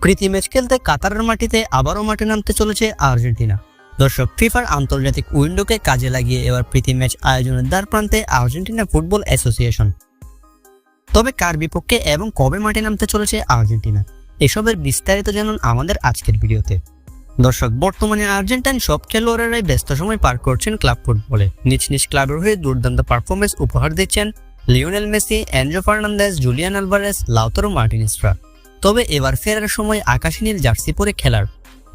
প্রীতি match খেলতে কাতারের মাটিতে আবারও মাঠে নামতে চলেছে আর্জেন্টিনা। দর্শক ফিফার আন্তর্জাতিক উইন্ডোকে কাজে লাগিয়ে এবার প্রীতি ম্যাচ আয়োজনের দ্বার প্রান্তে আর্জেন্টিনা ফুটবল অ্যাসোসিয়েশন। তবে কার বিপক্ষে এবং কবে মাঠে নামতে চলেছে আর্জেন্টিনা? এসবের বিস্তারিত জানুন আমাদের আজকের ভিডিওতে। দর্শক, বর্তমানে আর্জেন্টাইন সব খেলোয়াড়েরাই ব্যস্ত সময় পার করছেন ক্লাব ফুটবলে। নিজ নিজ ক্লাবের হয়ে দুর্দান্ত পারফরমেন্স উপহার দিচ্ছেন Lionel Messi Andro Fernandez Julian Alvarez, Lautaro মার্টিনেসরা। তবে এবার ফেরার সময় আকাশী নীল জার্সি পরে খেলার।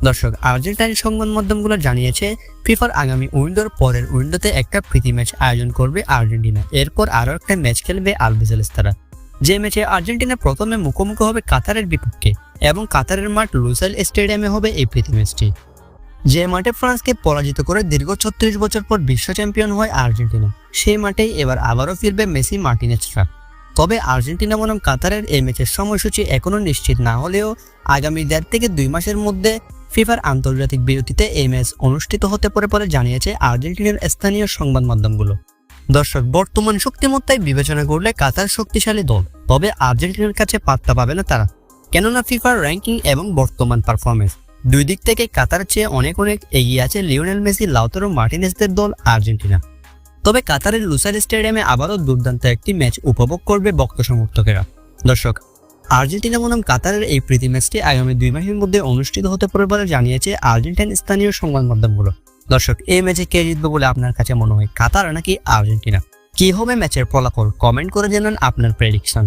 দর্শক, আর্জেন্টাইন সংবাদ মাধ্যমগুলো জানিয়েছে, ফিফার আগামী উইন্ডোর পরের উইন্ডোতে একটা প্রীতি ম্যাচ আয়োজন করবে আর্জেন্টিনা। এরপর আরও একটা ম্যাচ খেলবে আলবিজেলেস্তারা। যে ম্যাচে আর্জেন্টিনা প্রথমে মুখোমুখি হবে কাতারের বিপক্ষে এবং কাতারের মাঠ লুসাইল স্টেডিয়ামে হবে এই প্রীতি ম্যাচটি। যে মাঠে ফ্রান্সকে পরাজিত করে দীর্ঘ ছত্রিশ বছর পর বিশ্ব চ্যাম্পিয়ন হয় আর্জেন্টিনা, সেই মাঠেই এবার আবারও ফিরবে মেসি মার্টিনেজরা। তবে আর্জেন্টিনা বনাম কাতারের এই ম্যাচের সময়সূচি এখনও নিশ্চিত না হলেও আগামী দেড় থেকে দুই মাসের মধ্যে ফিফার আন্তর্জাতিক বিরতিতে এই ম্যাচ অনুষ্ঠিত হতে পারে বলে জানিয়েছে আর্জেন্টিনার স্থানীয় সংবাদ মাধ্যমগুলো। দর্শক, বর্তমান শক্তিমত্তায় বিবেচনা করলে কাতার শক্তিশালী দল, তবে আর্জেন্টিনার কাছে পাত্তা পাবে না তারা। কেননা ফিফার র্যাঙ্কিং এবং বর্তমান পারফরমেন্স দুই দিক থেকে কাতার চেয়ে অনেক অনেক এগিয়ে আছে লিওনেল মেসি, লাউতারো মার্টিনেসদের দল আর্জেন্টিনা। তবে কাতারের লুসাইল স্টেডিয়ামে আবারও দুর্দান্ত একটি ম্যাচ উপভোগ করবে বক্ত সমর্থকেরা। দর্শক, আর্জেন্টিনা বনাম কাতারের এই প্রীতি ম্যাচটি আগামী দুই মাসের মধ্যে অনুষ্ঠিত হতে পারে বলে জানিয়েছে আর্জেন্টাইন স্থানীয় সংবাদ মাধ্যমগুলো। দর্শক, এই ম্যাচে কে জিতবে বলে আপনার কাছে মনে হয় কাতার নাকি আর্জেন্টিনা? কি হবে ম্যাচের ফলাফল? কমেন্ট করে জানান আপনার প্রেডিকশন।